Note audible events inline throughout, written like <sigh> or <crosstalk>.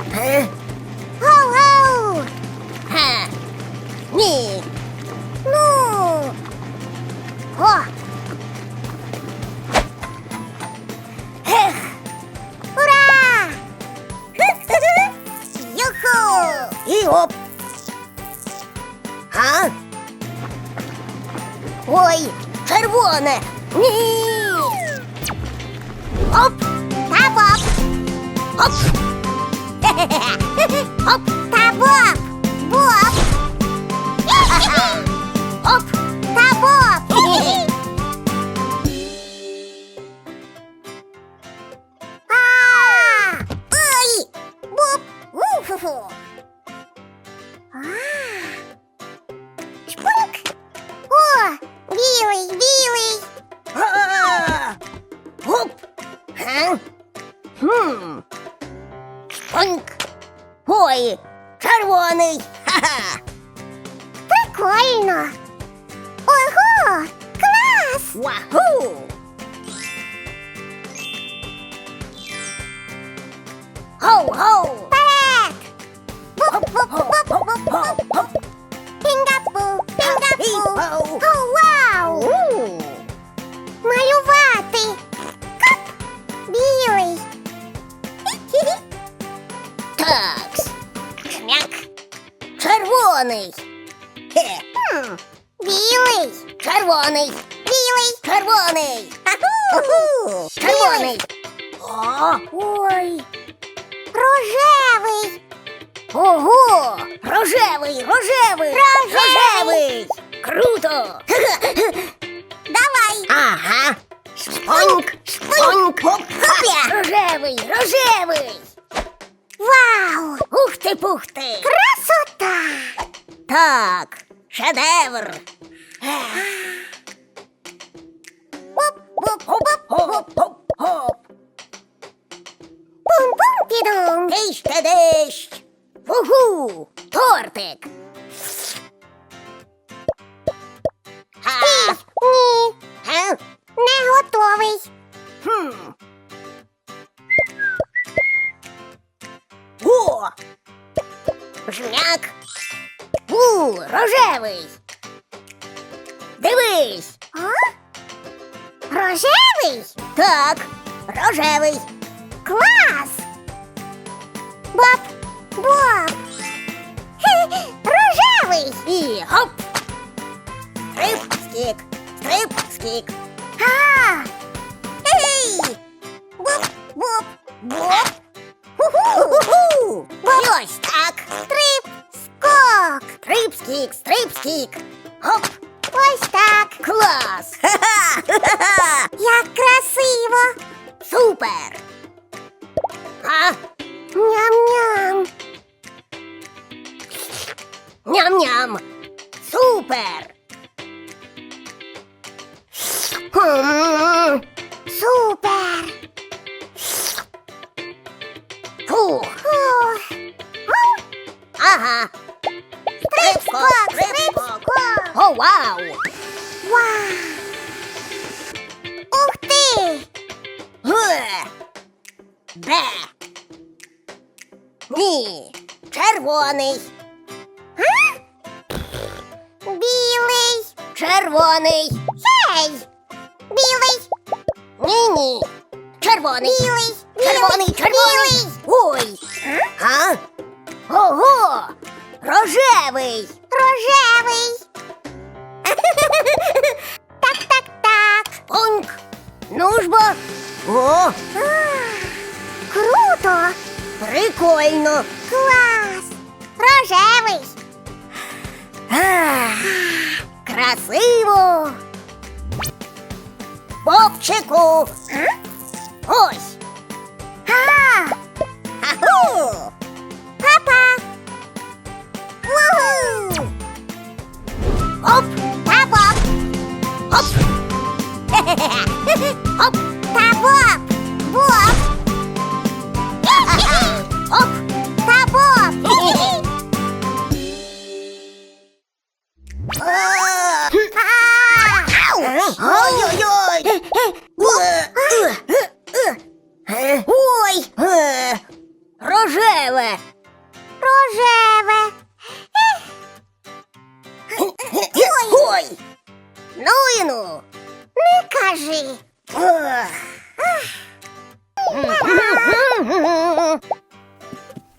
Опа. Е? Гоу-гоу! Ха. Ні. Ну. О, Ех. ура! Юху! І оп. А? Ой, червоне. Ні. Оп. Та боп! Оп. Прикольно! Ого! Клас! Ваху! Хоу-хоу! Вперед! Буп-буп-буп-буп-буп! Червоний. Хе. Білий! Червоний. Білий! Червоний. Аху! Червоний. О, Ой! Рожевий! ого! Рожевий, рожевий. Рожевий. Круто. <laughs> Давай! Ага. Шпоньк, шпоньк. Рожевий, рожевий. Вау! Ух ти, пух ти. Красота! Так, шедевр. Хоп-хоп-хоп-хоп-хоп. рожевий. Дивись. А? Рожевий? Так, рожевий. Клас! Боб! Боб! Хе, Рожевий! І гоп. Стрип, скік, стрип, скік. А! Ей! Боб! Боб! Боп. Ху-ху. Скік, О, вау. Вау! Ух ти! Ге. Бе. Ні. Червоний. А? Білий! Червоний. Гей! Білий! Ні-ні. Червоний. Білий! Червоний, червоний. Ой. А? Ого. Рожевий. Рожевий! Так, так, так! Пунк. Ну ж бо. О, А, Круто! прикольно. Клас! Рожевий! Ах, красиво. Попчику. Ось. А! Аху. Папа! Вугу! Оп. Та Боб! Оп. Хе-хе-хе. <laughs> Оп. Та Боб! Боб!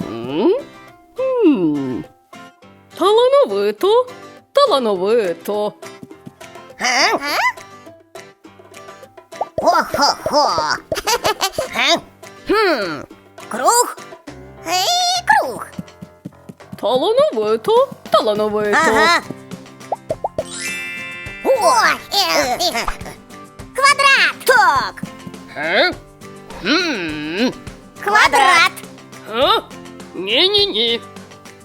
М. Талановито, талановито. Хо-хо-хо! А? Хм. Круг? Ей, круг. Талановито, талановито. Ага. О, е, е Квадрат. Так. Е? М. Квадрат. Е? Ні-ні-ні.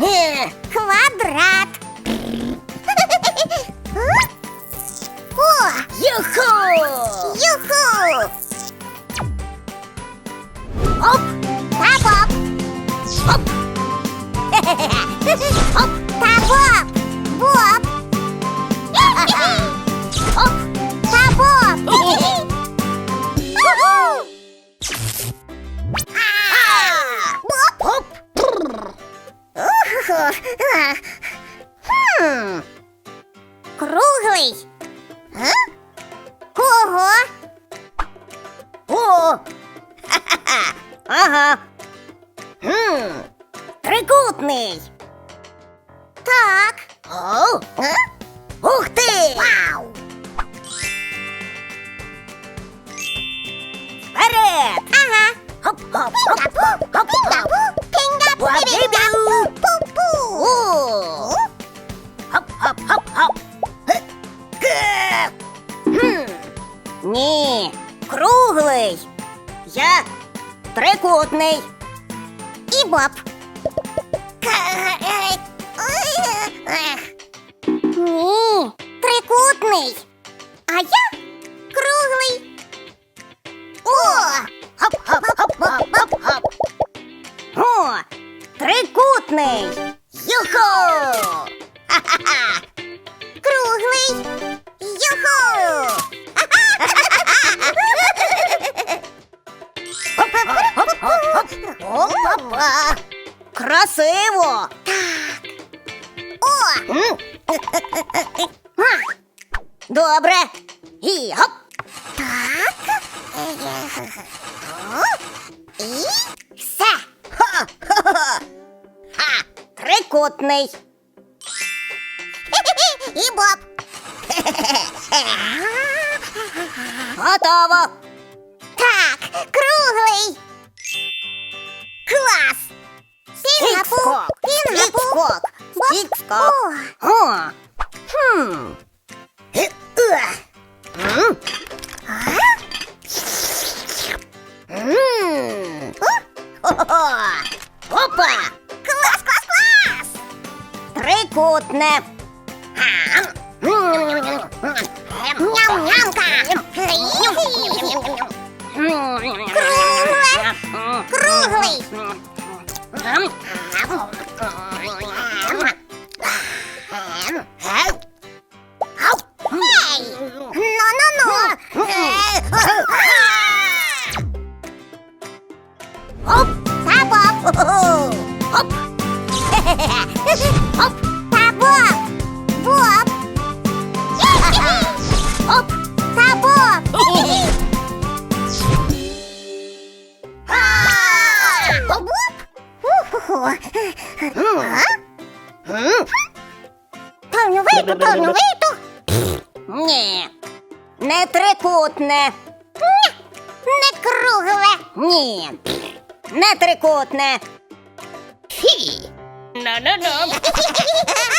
Е, Квадрат. О, Юху! юху. Оп! Та-боб. Оп! Оп. <laughs> Ага. Хм. Трикутний. Так. О! А? Ух ти! Вау. Вперед! Ага. Хоп-хоп! Пінга-пу, Хоп-хоп! пінга-пу, пінга-пу, Вабі-бю. пу-пу. О! Хоп-хоп-хоп-хоп! Ге. Ге. Хм. Ні, круглий. Я трикутний. І Боб. Ні, трикутний. А я круглий. О! Хоп-хоп-хоп-хоп-хоп-хоп. О, трикутний. Юху! Добре. І гоп. Так. О, І все. Ха-ха-ха. Ха, трикутний. І Боб. Готово. Так, круглий. Клас. Пінгапу, Стік-скок. пінгапу. Стік-скок. Боп. Стік-скок. О, Хо-хо. Опа! клас, клас, клас. Трикутне. Ням-нямка. Круглий. Талановито, талановито. Ні. Не трикутне. Не кругле. Ні. Не трикутне. Фі. На-на-на. <laughs>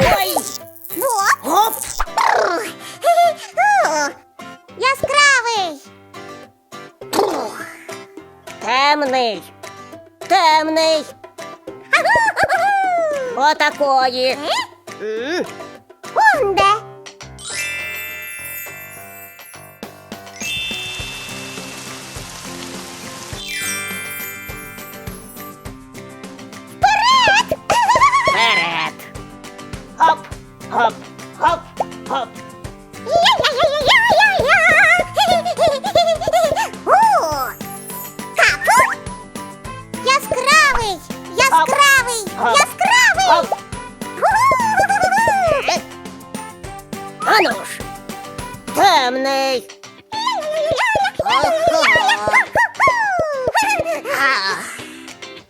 Ой! Боб. Оп! Яскравий. Темний! Темний! <laughs> Отакої! М.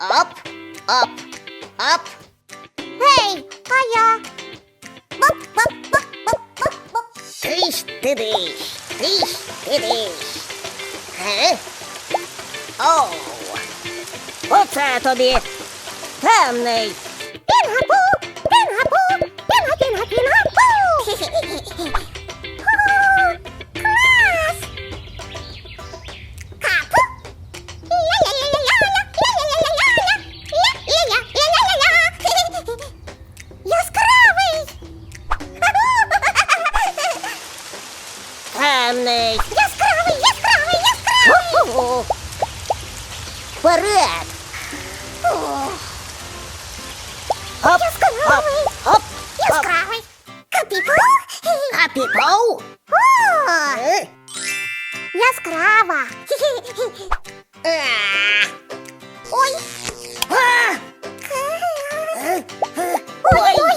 Оп! Оп! Оп! Гей, а я? Диш! Тиш ти диш! Е? Оу! Оце тобі! Темний! О? Яскрава! А! Ой! А! Е? Е? Ой! Ой!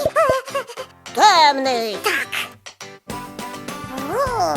Темний! О!